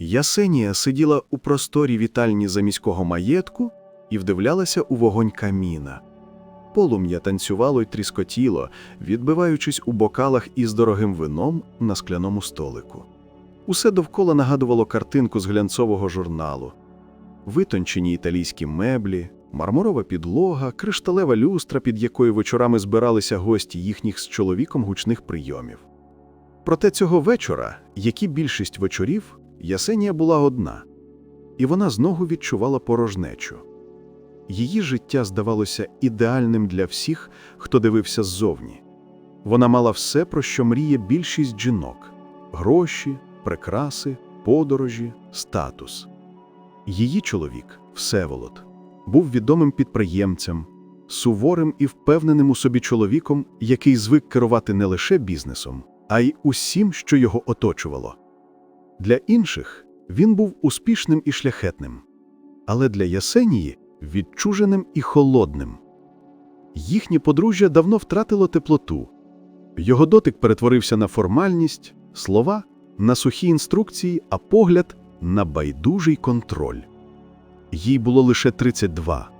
Ясенія сиділа у просторі вітальні заміського маєтку і вдивлялася у вогонь каміна. Полум'я танцювало й тріскотіло, відбиваючись у бокалах із дорогим вином на скляному столику. Усе довкола нагадувало картинку з глянцового журналу. Витончені італійські меблі, мармурова підлога, кришталева люстра, під якою вечорами збиралися гості їхніх з чоловіком гучних прийомів. Проте цього вечора, як і більшість вечорів, Ясенія була одна, і вона знову відчувала порожнечу. Її життя здавалося ідеальним для всіх, хто дивився ззовні. Вона мала все, про що мріє більшість жінок: гроші, прикраси, подорожі, статус. Її чоловік, Всеволод, був відомим підприємцем, суворим і впевненим у собі чоловіком, який звик керувати не лише бізнесом, а й усім, що його оточувало. Для інших він був успішним і шляхетним, але для Ясенії відчуженим і холодним. Їхнє подружжя давно втратило теплоту. Його дотик перетворився на формальність, слова на сухі інструкції, а погляд на байдужий контроль. Їй було лише 32,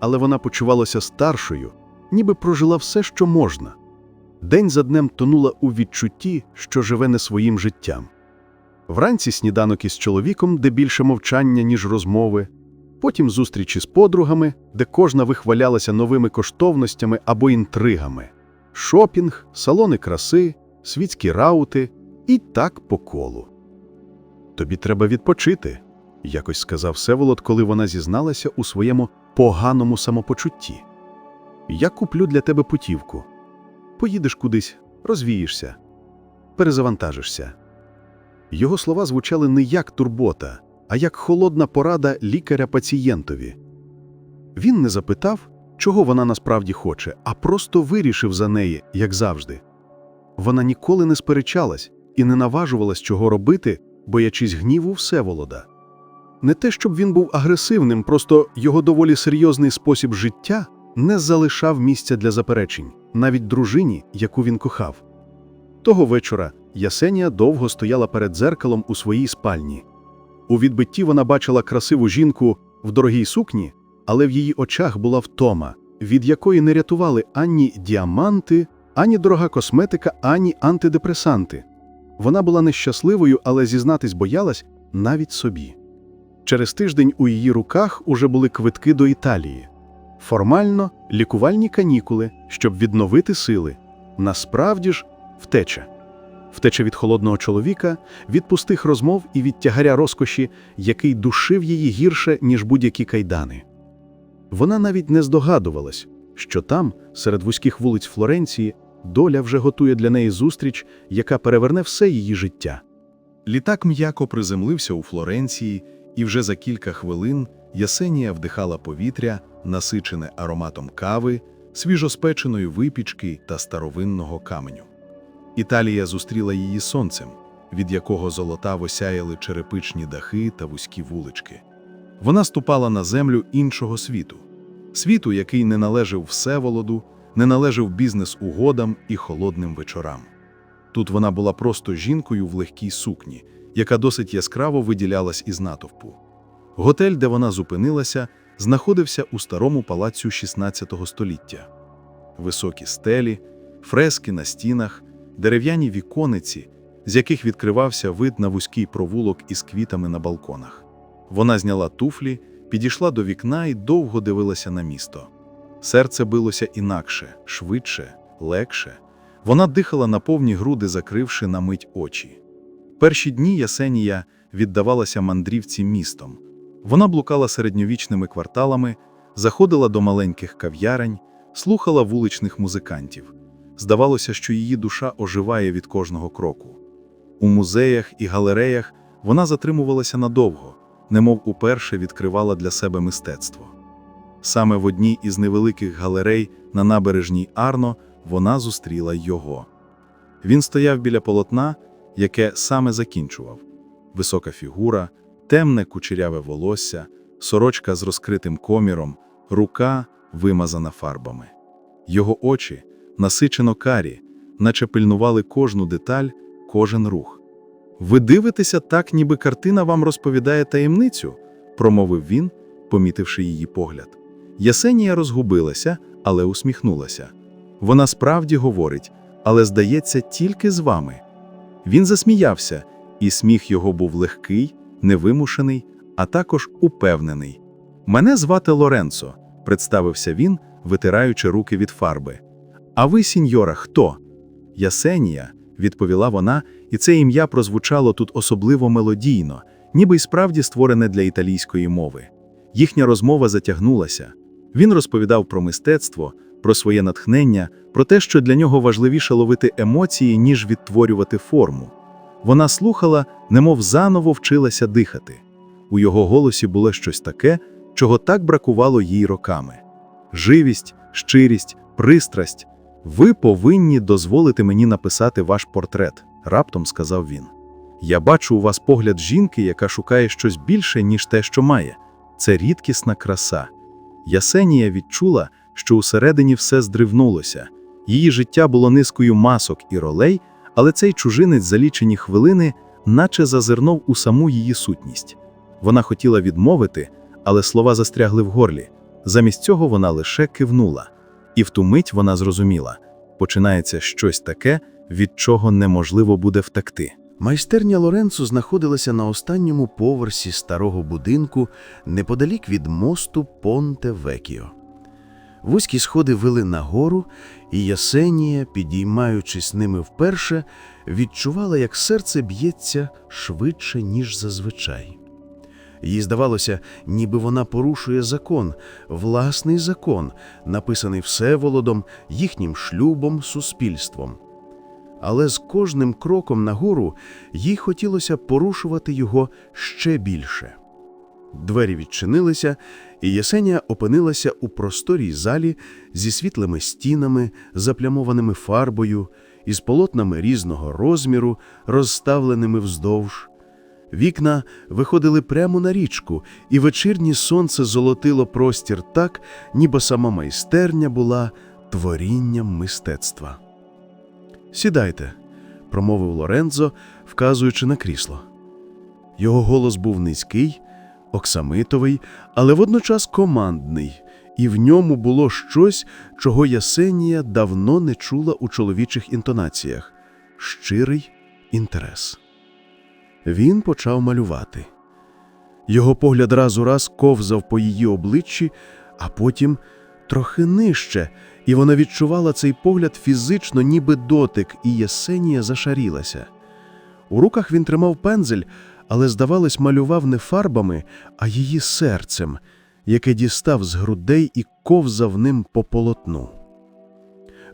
але вона почувалася старшою, ніби прожила все, що можна. День за днем тонула у відчутті, що живе не своїм життям. Вранці сніданок із чоловіком, де більше мовчання, ніж розмови, потім зустрічі з подругами, де кожна вихвалялася новими коштовностями або інтригами, шопінг, салони краси, світські раути і так по колу. Тобі треба відпочити, якось сказав Всеволод, коли вона зізналася у своєму поганому самопочутті. Я куплю для тебе путівку. Поїдеш кудись, розвієшся, перезавантажишся. Його слова звучали не як турбота, а як холодна порада лікаря пацієнтові. Він не запитав, чого вона насправді хоче, а просто вирішив за неї, як завжди. Вона ніколи не сперечалась і не наважувалась чого робити, боячись гніву Всеволода. Не те, щоб він був агресивним, просто його доволі серйозний спосіб життя не залишав місця для заперечень, навіть дружині, яку він кохав. Того вечора Ясенія довго стояла перед дзеркалом у своїй спальні. У відбитті вона бачила красиву жінку в дорогій сукні, але в її очах була втома, від якої не рятували ані діаманти, ані дорога косметика, ані антидепресанти. Вона була нещасливою, але зізнатись боялась навіть собі. Через тиждень у її руках уже були квитки до Італії. Формально лікувальні канікули, щоб відновити сили. Насправді ж втеча. Втеча від холодного чоловіка, від пустих розмов і від тягаря розкоші, який душив її гірше, ніж будь-які кайдани. Вона навіть не здогадувалась, що там, серед вузьких вулиць Флоренції, доля вже готує для неї зустріч, яка переверне все її життя. Літак м'яко приземлився у Флоренції, і вже за кілька хвилин Ясенія вдихала повітря, насичене ароматом кави, свіжоспеченої випічки та старовинного каменю. Італія зустріла її сонцем, від якого золотаво сяяли черепичні дахи та вузькі вулички. Вона ступала на землю іншого світу, світу, який не належав Всеволоду, не належав бізнес-угодам і холодним вечорам. Тут вона була просто жінкою в легкій сукні, яка досить яскраво виділялась із натовпу. Готель, де вона зупинилася, знаходився у старому палацю 16 століття. Високі стелі, фрески на стінах, дерев'яні вікониці, з яких відкривався вид на вузький провулок із квітами на балконах. Вона зняла туфлі, підійшла до вікна і довго дивилася на місто. Серце билося інакше, швидше, легше. Вона дихала на повні груди, закривши на мить очі. Перші дні Ясенія віддавалася мандрівці містом. Вона блукала середньовічними кварталами, заходила до маленьких кав'ярень, слухала вуличних музикантів. Здавалося, що її душа оживає від кожного кроку. У музеях і галереях вона затримувалася надовго, немов уперше відкривала для себе мистецтво. Саме в одній із невеликих галерей на набережній Арно вона зустріла його. Він стояв біля полотна, яке саме закінчував. Висока фігура, темне кучеряве волосся, сорочка з розкритим коміром, рука вимазана фарбами. Його очі насичено карі, наче пильнували кожну деталь, кожен рух. Ви дивитеся так, ніби картина вам розповідає таємницю, промовив він, помітивши її погляд. Ясенія розгубилася, але усміхнулася. Вона справді говорить, але здається, тільки з вами. Він засміявся, і сміх його був легкий, невимушений, а також упевнений. Мене звати Лоренцо, представився він, витираючи руки від фарби. А ви, сіньора, хто? Ясенія, відповіла вона, і це ім'я прозвучало тут особливо мелодійно, ніби й справді створене для італійської мови. Їхня розмова затягнулася. Він розповідав про мистецтво, про своє натхнення, про те, що для нього важливіше ловити емоції, ніж відтворювати форму. Вона слухала, немов заново вчилася дихати. У його голосі було щось таке, чого так бракувало їй роками. Живість, щирість, пристрасть. Ви повинні дозволити мені написати ваш портрет, раптом сказав він. Я бачу у вас погляд жінки, яка шукає щось більше, ніж те, що має. Це рідкісна краса. Ясенія відчула, що усередині все здривнулося. Її життя було низкою масок і ролей, але цей чужинець за лічені хвилини наче зазирнув у саму її сутність. Вона хотіла відмовити, але слова застрягли в горлі. Замість цього вона лише кивнула. І в ту мить вона зрозуміла починається щось таке, від чого неможливо буде втекти. Майстерня Лоренцо знаходилася на останньому поверсі старого будинку неподалік від мосту Понте Векіо. Вузькі сходи вели нагору, і Ясенія, підіймаючись ними вперше, відчувала, як серце б'ється швидше, ніж зазвичай. Їй здавалося, ніби вона порушує закон, власний закон, написаний Всеволодом, їхнім шлюбом, суспільством. Але з кожним кроком нагору їй хотілося порушувати його ще більше. Двері відчинилися, і Єсенія опинилася у просторій залі зі світлими стінами, заплямованими фарбою, із полотнами різного розміру, розставленими вздовж. Вікна виходили прямо на річку, і вечірнє сонце золотило простір так, ніби сама майстерня була творінням мистецтва. Сідайте, промовив Лоренцо, вказуючи на крісло. Його голос був низький, оксамитовий, але водночас командний, і в ньому було щось, чого Ясенія давно не чула у чоловічих інтонаціях щирий інтерес. Він почав малювати. Його погляд раз у раз ковзав по її обличчі, а потім трохи нижче, і вона відчувала цей погляд фізично, ніби дотик, і Єсенія зашарілася. У руках він тримав пензель, але, здавалось, малював не фарбами, а її серцем, яке дістав з грудей і ковзав ним по полотну.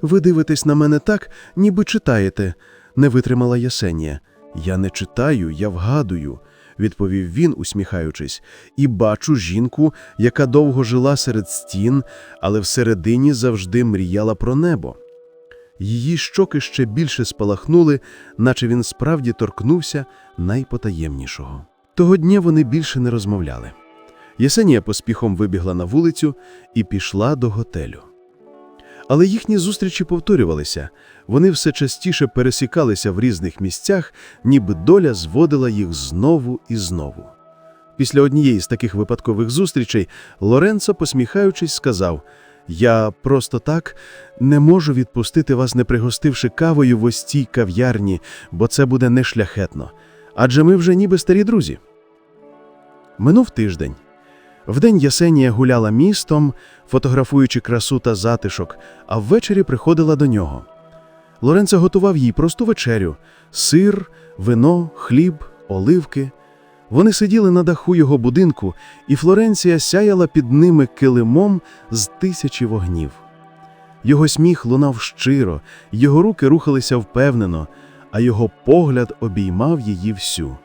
Ви дивитесь на мене так, ніби читаєте, не витримала Єсенія. Я не читаю, я вгадую, відповів він, усміхаючись, і бачу жінку, яка довго жила серед стін, але всередині завжди мріяла про небо. Її щоки ще більше спалахнули, наче він справді торкнувся найпотаємнішого. Того дня вони більше не розмовляли. Єсенія поспіхом вибігла на вулицю і пішла до готелю. Але їхні зустрічі повторювалися, вони все частіше пересікалися в різних місцях, ніби доля зводила їх знову і знову. Після однієї з таких випадкових зустрічей Лоренцо, посміхаючись, сказав: Я просто так не можу відпустити вас, не пригостивши кавою в ось цій кав'ярні, бо це буде нешляхетно. Адже ми вже ніби старі друзі. Минув тиждень. Вдень Ясенія гуляла містом, фотографуючи красу та затишок, а ввечері приходила до нього. Лоренцо готував їй просту вечерю – сир, вино, хліб, оливки. Вони сиділи на даху його будинку, і Флоренція сяяла під ними килимом з тисячі вогнів. Його сміх лунав щиро, його руки рухалися впевнено, а його погляд обіймав її всю.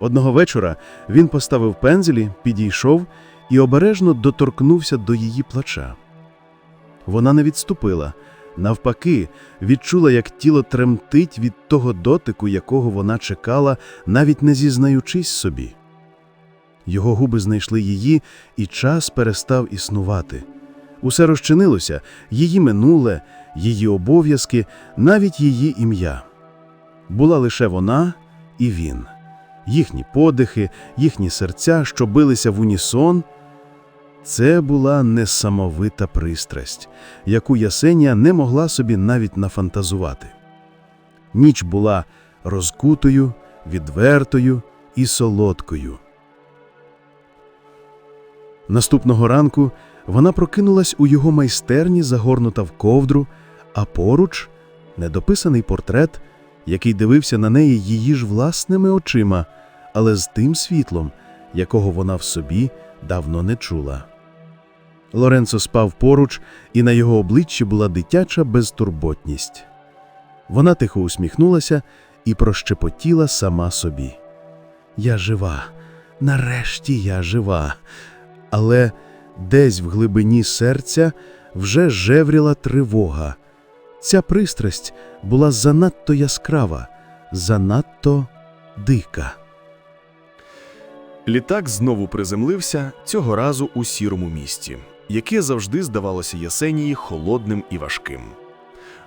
Одного вечора він поставив пензелі, підійшов і обережно доторкнувся до її плача. Вона не відступила, навпаки, відчула, як тіло тремтить від того дотику, якого вона чекала, навіть не зізнаючись собі. Його губи знайшли її, і час перестав існувати. Усе розчинилося, її минуле, її обов'язки, навіть її ім'я. Була лише вона і він. Їхні подихи, їхні серця, що билися в унісон. Це була несамовита пристрасть, яку Ясенія не могла собі навіть нафантазувати. Ніч була розкутою, відвертою і солодкою. Наступного ранку вона прокинулась у його майстерні, загорнута в ковдру, а поруч недописаний портрет, який дивився на неї її ж власними очима, але з тим світлом, якого вона в собі давно не чула. Лоренцо спав поруч, і на його обличчі була дитяча безтурботність. Вона тихо усміхнулася і прощепотіла сама собі. Я жива, нарешті я жива. Але десь в глибині серця вже жевріла тривога. Ця пристрасть була занадто яскрава, занадто дика. Літак знову приземлився, цього разу у сірому місті, яке завжди здавалося Ясенії холодним і важким.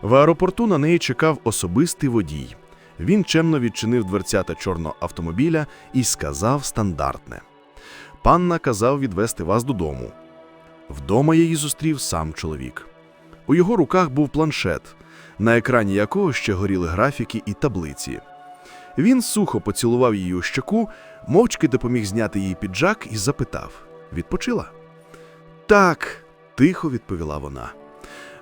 В аеропорту на неї чекав особистий водій. Він чемно відчинив дверцята чорного автомобіля і сказав стандартне. Пан наказав відвести вас додому. Вдома її зустрів сам чоловік. У його руках був планшет, на екрані якого ще горіли графіки і таблиці. Він сухо поцілував її у щоку, мовчки допоміг зняти її піджак і запитав: Відпочила? Так, тихо відповіла вона.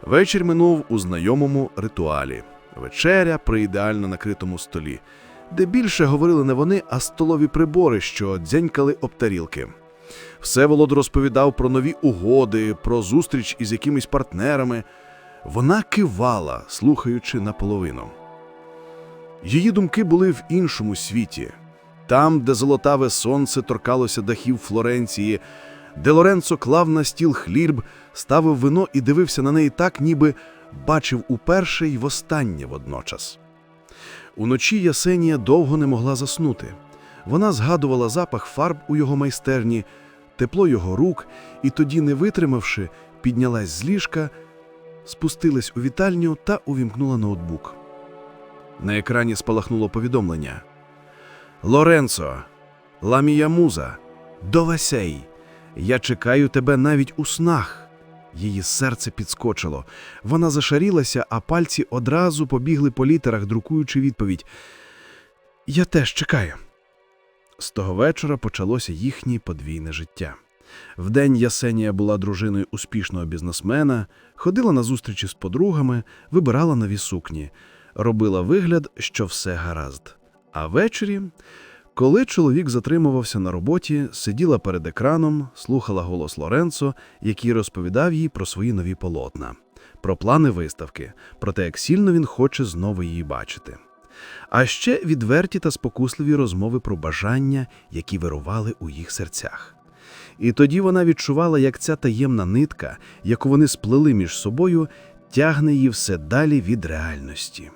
Вечір минув у знайомому ритуалі вечеря при ідеально накритому столі, де більше говорили не вони, а столові прибори, що дзенькали об тарілки. Всеволод розповідав про нові угоди, про зустріч із якимись партнерами. Вона кивала, слухаючи наполовину. Її думки були в іншому світі, там, де золотаве сонце торкалося дахів Флоренції, де Лоренцо клав на стіл хліб, ставив вино і дивився на неї так, ніби бачив уперше й востаннє водночас. Уночі Ясенія довго не могла заснути. Вона згадувала запах фарб у його майстерні, тепло його рук, і тоді, не витримавши, піднялась з ліжка, спустилась у вітальню та увімкнула ноутбук. На екрані спалахнуло повідомлення. Лоренцо, Ламія Муза, до Васей. Я чекаю тебе навіть у снах. Її серце підскочило. Вона зашарілася, а пальці одразу побігли по літерах, друкуючи відповідь. Я теж чекаю. З того вечора почалося їхнє подвійне життя. Вдень Ясенія була дружиною успішного бізнесмена, ходила на зустрічі з подругами, вибирала нові сукні, робила вигляд, що все гаразд. А ввечері, коли чоловік затримувався на роботі, сиділа перед екраном, слухала голос Лоренцо, який розповідав їй про свої нові полотна, про плани виставки, про те, як сильно він хоче знову її бачити. А ще відверті та спокусливі розмови про бажання, які вирували у їх серцях. І тоді вона відчувала, як ця таємна нитка, яку вони сплели між собою, тягне її все далі від реальності.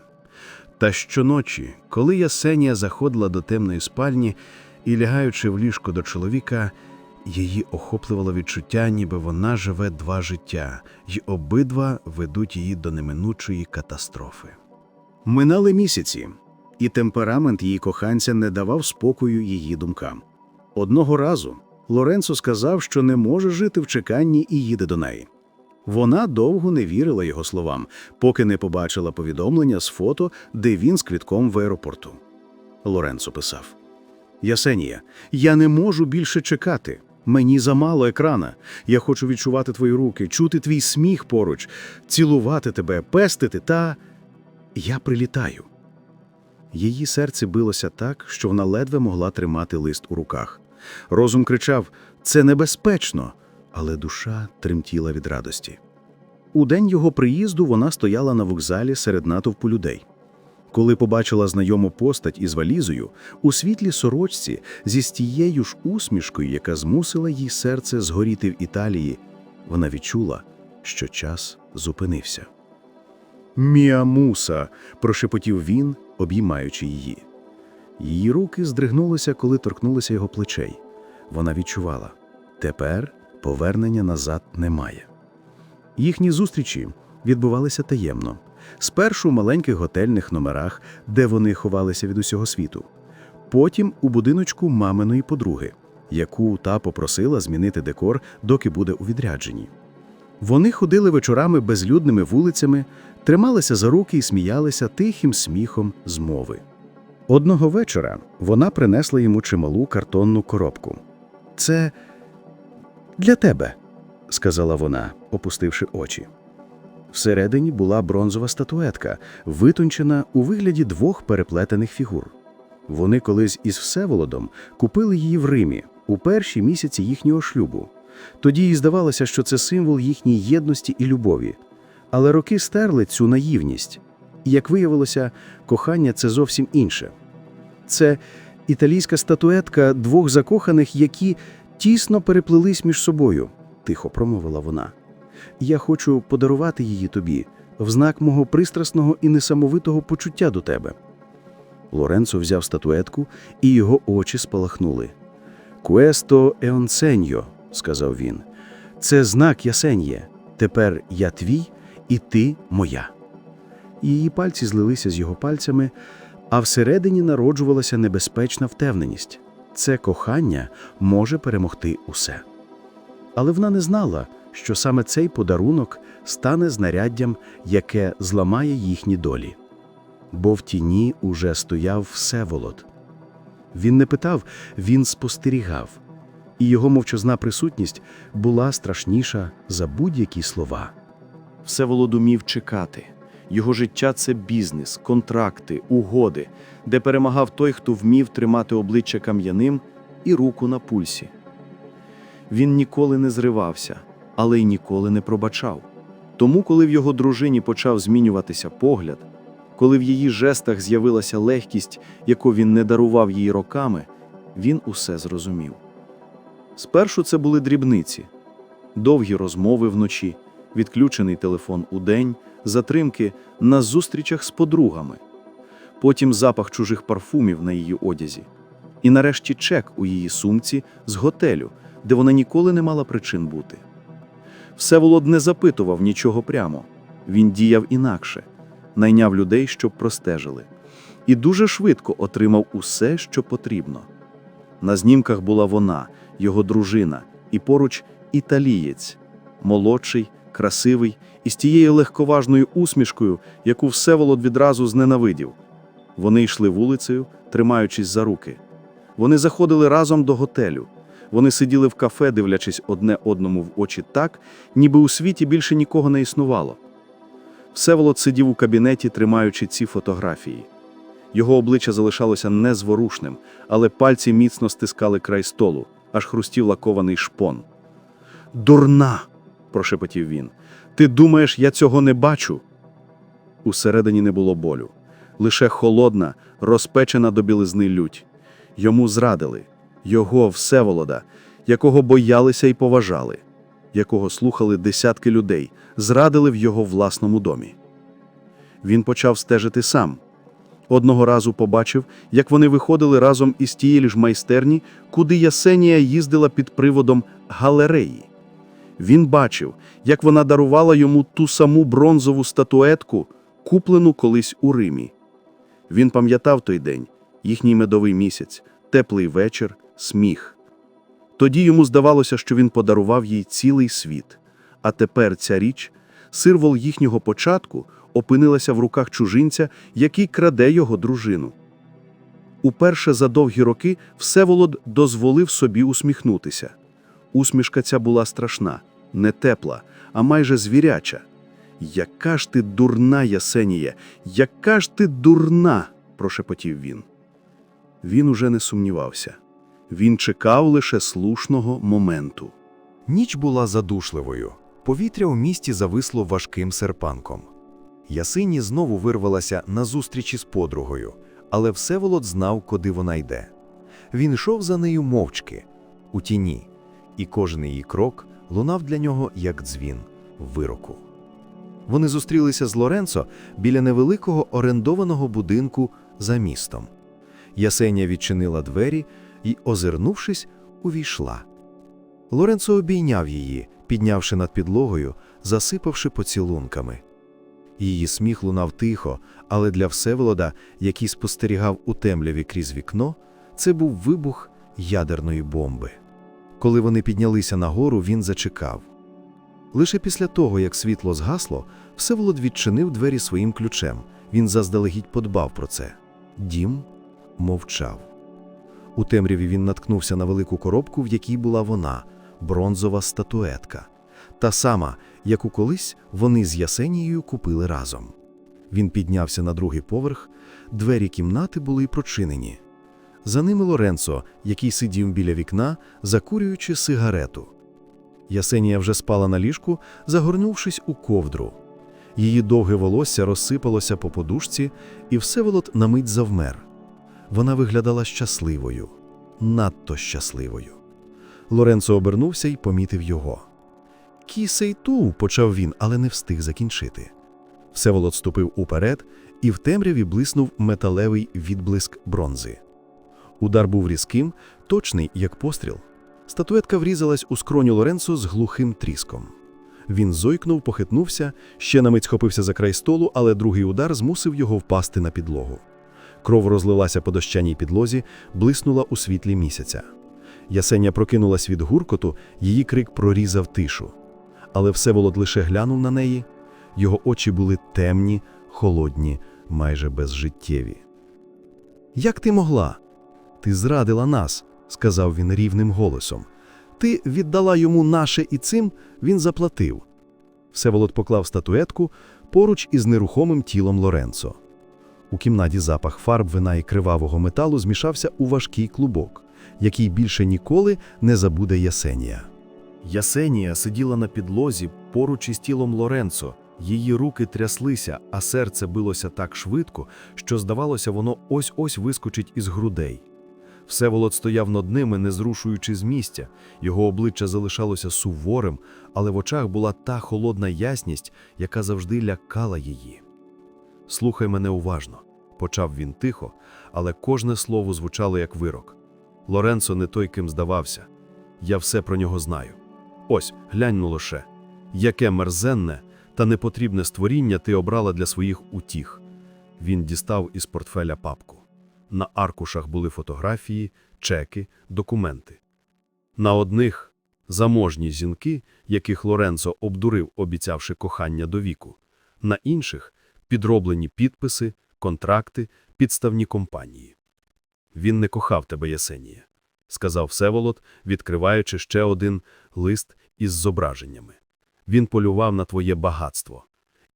Та щоночі, коли Ясенія заходила до темної спальні і, лягаючи в ліжко до чоловіка, її охоплювало відчуття, ніби вона живе два життя, й обидва ведуть її до неминучої катастрофи. Минали місяці, і темперамент її коханця не давав спокою її думкам. Одного разу Лоренцо сказав, що не може жити в чеканні і їде до неї. Вона довго не вірила його словам, поки не побачила повідомлення з фото, де він з квітком в аеропорту. Лоренцо писав: Ясенія, я не можу більше чекати. Мені замало екрана. Я хочу відчувати твої руки, чути твій сміх поруч, цілувати тебе, пестити та. Я прилітаю. Її серце билося так, що вона ледве могла тримати лист у руках. Розум кричав: це небезпечно, але душа тремтіла від радості. У день його приїзду вона стояла на вокзалі серед натовпу людей. Коли побачила знайому постать із валізою, у світлій сорочці зі стією ж усмішкою, яка змусила їй серце згоріти в Італії, вона відчула, що час зупинився. Міамуса, прошепотів він, обіймаючи її. Її руки здригнулися, коли торкнулися його плечей. Вона відчувала тепер повернення назад немає. Їхні зустрічі відбувалися таємно, спершу в маленьких готельних номерах, де вони ховалися від усього світу. потім у будиночку маминої подруги, яку та попросила змінити декор, доки буде у відрядженні. Вони ходили вечорами безлюдними вулицями, трималися за руки і сміялися тихим сміхом з мови. Одного вечора вона принесла йому чималу картонну коробку. Це для тебе, сказала вона, опустивши очі. Всередині була бронзова статуетка, витончена у вигляді двох переплетених фігур. Вони колись із Всеволодом купили її в Римі у перші місяці їхнього шлюбу. Тоді їй здавалося, що це символ їхньої єдності і любові. Але роки стерли цю наївність. І, як виявилося, кохання це зовсім інше. Це італійська статуетка двох закоханих, які тісно переплелись між собою, тихо промовила вона. Я хочу подарувати її тобі в знак мого пристрасного і несамовитого почуття до тебе. Лоренцо взяв статуетку, і його очі спалахнули. Куесто еонсеньо, сказав він. Це знак Ясеньє. Тепер я твій, і ти моя. Її пальці злилися з його пальцями, а всередині народжувалася небезпечна втевненість. Це кохання може перемогти усе. Але вона не знала, що саме цей подарунок стане знаряддям, яке зламає їхні долі. Бо в тіні уже стояв Всеволод. Він не питав, він спостерігав, і його мовчазна присутність була страшніша за будь-які слова. Всеволод умів чекати. Його життя це бізнес, контракти, угоди, де перемагав той, хто вмів тримати обличчя кам'яним і руку на пульсі. Він ніколи не зривався, але й ніколи не пробачав. Тому, коли в його дружині почав змінюватися погляд, коли в її жестах з'явилася легкість, яку він не дарував їй роками, він усе зрозумів. Спершу це були дрібниці, довгі розмови вночі, відключений телефон удень, затримки на зустрічах з подругами, потім запах чужих парфумів на її одязі, і нарешті чек у її сумці з готелю, де вона ніколи не мала причин бути. Всеволод не запитував нічого прямо, він діяв інакше, найняв людей, щоб простежили, і дуже швидко отримав усе, що потрібно. На знімках була вона, його дружина, і поруч італієць, молодший, красивий і з тією легковажною усмішкою, яку Всеволод відразу зненавидів. Вони йшли вулицею, тримаючись за руки. Вони заходили разом до готелю. Вони сиділи в кафе, дивлячись одне одному в очі так, ніби у світі більше нікого не існувало. Всеволод сидів у кабінеті, тримаючи ці фотографії. Його обличчя залишалося незворушним, але пальці міцно стискали край столу, аж хрустів лакований шпон. Дурна! Прошепотів він. Ти думаєш, я цього не бачу? Усередині не було болю, лише холодна, розпечена до білизни лють. Йому зрадили його Всеволода, якого боялися і поважали, якого слухали десятки людей, зрадили в його власному домі. Він почав стежити сам. Одного разу побачив, як вони виходили разом із тієї ж майстерні, куди Ясенія їздила під приводом галереї. Він бачив, як вона дарувала йому ту саму бронзову статуетку, куплену колись у Римі. Він пам'ятав той день, їхній медовий місяць, теплий вечір, сміх. Тоді йому здавалося, що він подарував їй цілий світ. А тепер ця річ, сирвол їхнього початку, опинилася в руках чужинця, який краде його дружину. Уперше за довгі роки Всеволод дозволив собі усміхнутися. Усмішка ця була страшна, не тепла, а майже звіряча. Яка ж ти дурна, Ясенія, яка ж ти дурна, прошепотів він. Він уже не сумнівався. Він чекав лише слушного моменту. Ніч була задушливою. Повітря у місті зависло важким серпанком. Ясині знову вирвалася на зустрічі з подругою, але Всеволод знав, куди вона йде. Він йшов за нею мовчки, у тіні, і кожен її крок лунав для нього як дзвін вироку. Вони зустрілися з Лоренцо біля невеликого орендованого будинку за містом. Ясенія відчинила двері і, озирнувшись, увійшла. Лоренцо обійняв її, піднявши над підлогою, засипавши поцілунками. Її сміх лунав тихо, але для Всеволода, який спостерігав у темряві крізь вікно, Це був вибух ядерної бомби. Коли вони піднялися нагору, він зачекав. Лише після того, як світло згасло, Всеволод відчинив двері своїм ключем. Він заздалегідь подбав про це. Дім мовчав. У темряві він наткнувся на велику коробку, в якій була вона бронзова статуетка, та сама, яку колись вони з Ясенією купили разом. Він піднявся на другий поверх, двері кімнати були прочинені. За ними Лоренцо, який сидів біля вікна, закурюючи сигарету. Ясенія вже спала на ліжку, загорнувшись у ковдру. Її довге волосся розсипалося по подушці, і Всеволод на мить завмер. Вона виглядала щасливою, надто щасливою. Лоренцо обернувся і помітив його. Кісейту, почав він, але не встиг закінчити. Всеволод ступив уперед, і в темряві блиснув металевий відблиск бронзи. Удар був різким, точний, як постріл. Статуетка врізалась у скроню Лоренцо з глухим тріском. Він зойкнув, похитнувся, ще на мить схопився за край столу, але другий удар змусив його впасти на підлогу. Кров розлилася по дощаній підлозі, блиснула у світлі місяця. Ясеня прокинулась від гуркоту, її крик прорізав тишу. Але Всеволод лише глянув на неї. Його очі були темні, холодні, майже безжиттєві. Як ти могла? Ти зрадила нас, сказав він рівним голосом. Ти віддала йому наше і цим він заплатив. Всеволод поклав статуетку поруч із нерухомим тілом Лоренцо. У кімнаті запах фарб, вина і кривавого металу змішався у важкий клубок, який більше ніколи не забуде Ясенія. Ясенія сиділа на підлозі поруч із тілом Лоренцо. Її руки тряслися, а серце билося так швидко, що, здавалося, воно ось-ось вискочить із грудей. Всеволод стояв над ними, не зрушуючи з місця. Його обличчя залишалося суворим, але в очах була та холодна ясність, яка завжди лякала її. Слухай мене уважно, почав він тихо, але кожне слово звучало як вирок. Лоренцо не той, ким здавався. Я все про нього знаю. Ось, глянь ну лише. Яке мерзенне та непотрібне створіння ти обрала для своїх утіх. Він дістав із портфеля папку. На аркушах були фотографії, чеки, документи. На одних заможні жінки, яких Лоренцо обдурив, обіцявши кохання до віку, на інших підроблені підписи, контракти, підставні компанії. Він не кохав тебе, Ясенія, сказав Всеволод, відкриваючи ще один лист із зображеннями. Він полював на твоє багатство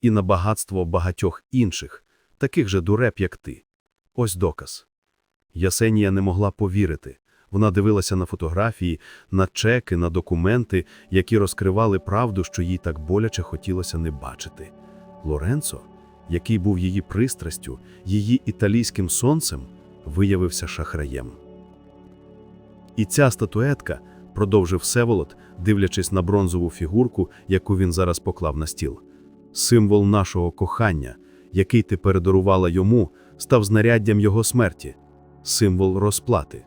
і на багатство багатьох інших, таких же дуреп, як ти. Ось доказ. Ясенія не могла повірити. Вона дивилася на фотографії, на чеки, на документи, які розкривали правду, що їй так боляче хотілося не бачити. Лоренцо, який був її пристрастю, її італійським сонцем, виявився шахраєм. І ця статуетка, продовжив Всеволод, дивлячись на бронзову фігурку, яку він зараз поклав на стіл. Символ нашого кохання, який ти передарувала йому, став знаряддям його смерті, символ розплати.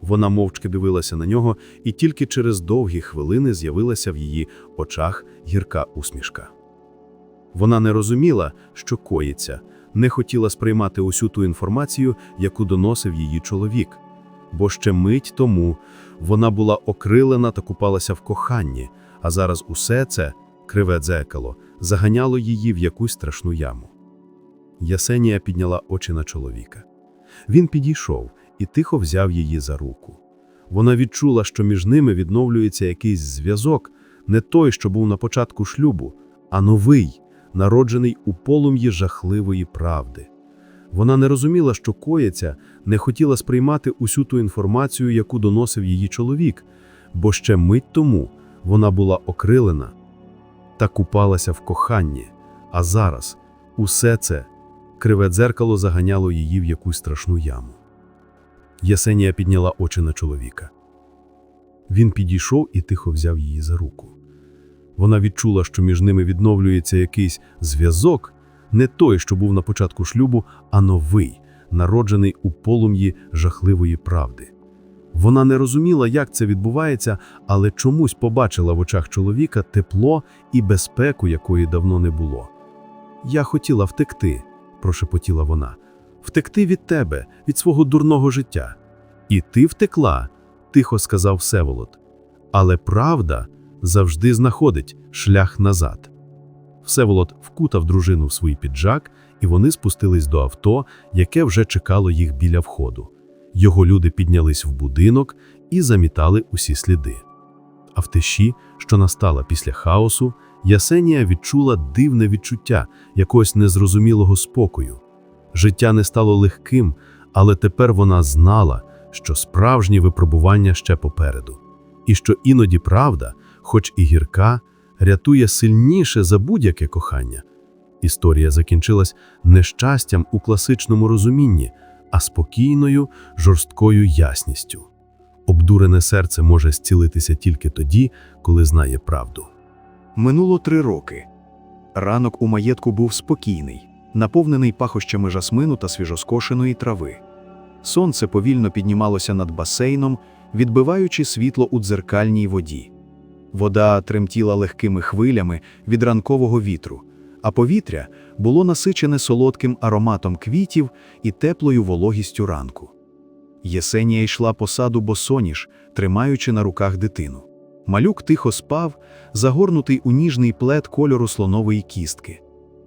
Вона мовчки дивилася на нього, і тільки через довгі хвилини з'явилася в її очах гірка усмішка. Вона не розуміла, що коїться, не хотіла сприймати усю ту інформацію, яку доносив її чоловік. Бо ще мить тому вона була окрилена та купалася в коханні, а зараз усе це, криве дзекало, заганяло її в якусь страшну яму. Ясенія підняла очі на чоловіка. Він підійшов і тихо взяв її за руку. Вона відчула, що між ними відновлюється якийсь зв'язок, не той, що був на початку шлюбу, а новий, народжений у полум'ї жахливої правди. Вона не розуміла, що коїться, не хотіла сприймати усю ту інформацію, яку доносив її чоловік, бо ще мить тому вона була окрилена та купалася в коханні, а зараз усе це криве дзеркало заганяло її в якусь страшну яму. Ясенія підняла очі на чоловіка. Він підійшов і тихо взяв її за руку. Вона відчула, що між ними відновлюється якийсь зв'язок, не той, що був на початку шлюбу, а новий, народжений у полум'ї жахливої правди. Вона не розуміла, як це відбувається, але чомусь побачила в очах чоловіка тепло і безпеку, якої давно не було. Я хотіла втекти, прошепотіла вона, втекти від тебе, від свого дурного життя. І ти втекла, тихо сказав Всеволод. Але правда завжди знаходить шлях назад. Всеволод вкутав дружину в свій піджак, і вони спустились до авто, яке вже чекало їх біля входу. Його люди піднялись в будинок і замітали усі сліди. А в тиші, що настала після хаосу, Ясенія відчула дивне відчуття якогось незрозумілого спокою. Життя не стало легким, але тепер вона знала, що справжні випробування ще попереду, і що іноді правда, хоч і гірка, рятує сильніше за будь-яке кохання. Історія закінчилась не щастям у класичному розумінні, а спокійною, жорсткою ясністю. Обдурене серце може зцілитися тільки тоді, коли знає правду. Минуло три роки. Ранок у маєтку був спокійний, наповнений пахощами жасмину та свіжоскошеної трави. Сонце повільно піднімалося над басейном, відбиваючи світло у дзеркальній воді. Вода тремтіла легкими хвилями від ранкового вітру, а повітря було насичене солодким ароматом квітів і теплою вологістю ранку. Єсенія йшла по саду босоніж, тримаючи на руках дитину. Малюк тихо спав, загорнутий у ніжний плед кольору слонової кістки.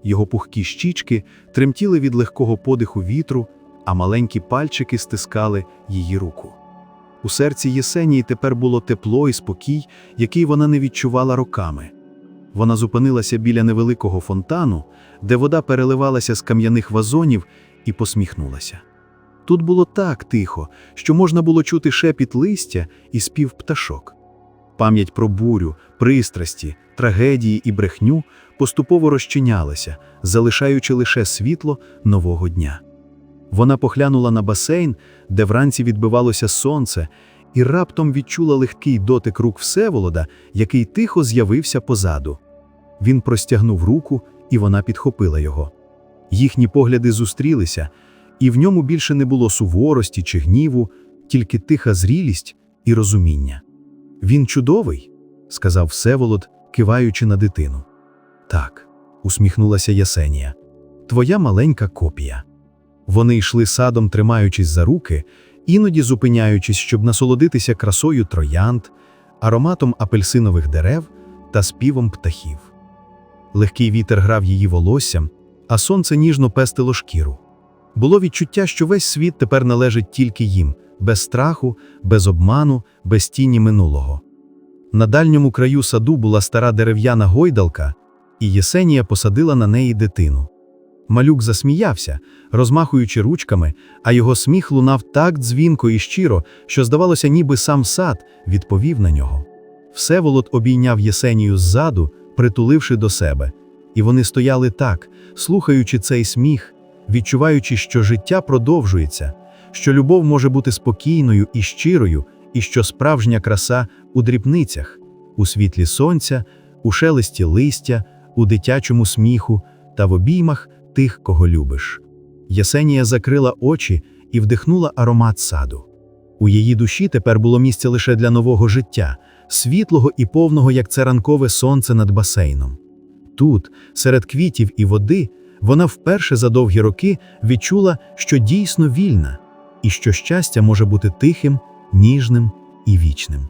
Його пухкі щічки тремтіли від легкого подиху вітру, а маленькі пальчики стискали її руку. У серці Єсенії тепер було тепло і спокій, який вона не відчувала роками. Вона зупинилася біля невеликого фонтану, де вода переливалася з кам'яних вазонів, і посміхнулася. Тут було так тихо, що можна було чути шепіт листя і спів пташок. Пам'ять про бурю, пристрасті, трагедії і брехню поступово розчинялася, залишаючи лише світло нового дня. Вона поглянула на басейн, де вранці відбивалося сонце, і раптом відчула легкий дотик рук Всеволода, який тихо з'явився позаду. Він простягнув руку, і вона підхопила його. Їхні погляди зустрілися, і в ньому більше не було суворості чи гніву, тільки тиха зрілість і розуміння. Він чудовий, сказав Всеволод, киваючи на дитину. Так, усміхнулася Ясенія. Твоя маленька копія. Вони йшли садом, тримаючись за руки, іноді зупиняючись, щоб насолодитися красою троянд, ароматом апельсинових дерев та співом птахів. Легкий вітер грав її волоссям, а сонце ніжно пестило шкіру. Було відчуття, що весь світ тепер належить тільки їм, без страху, без обману, без тіні минулого. На дальньому краю саду була стара дерев'яна гойдалка, і Єсенія посадила на неї дитину. Малюк засміявся, розмахуючи ручками, а його сміх лунав так дзвінко і щиро, що, здавалося, ніби сам сад відповів на нього. Всеволод обійняв Єсенію ззаду, притуливши до себе, і вони стояли так, слухаючи цей сміх, відчуваючи, що життя продовжується, що любов може бути спокійною і щирою, і що справжня краса у дрібницях, у світлі сонця, у шелесті листя, у дитячому сміху та в обіймах тих, кого любиш. Ясенія закрила очі і вдихнула аромат саду. У її душі тепер було місце лише для нового життя, світлого і повного, як це ранкове сонце над басейном. Тут, серед квітів і води, вона вперше за довгі роки відчула, що дійсно вільна, і що щастя може бути тихим, ніжним і вічним.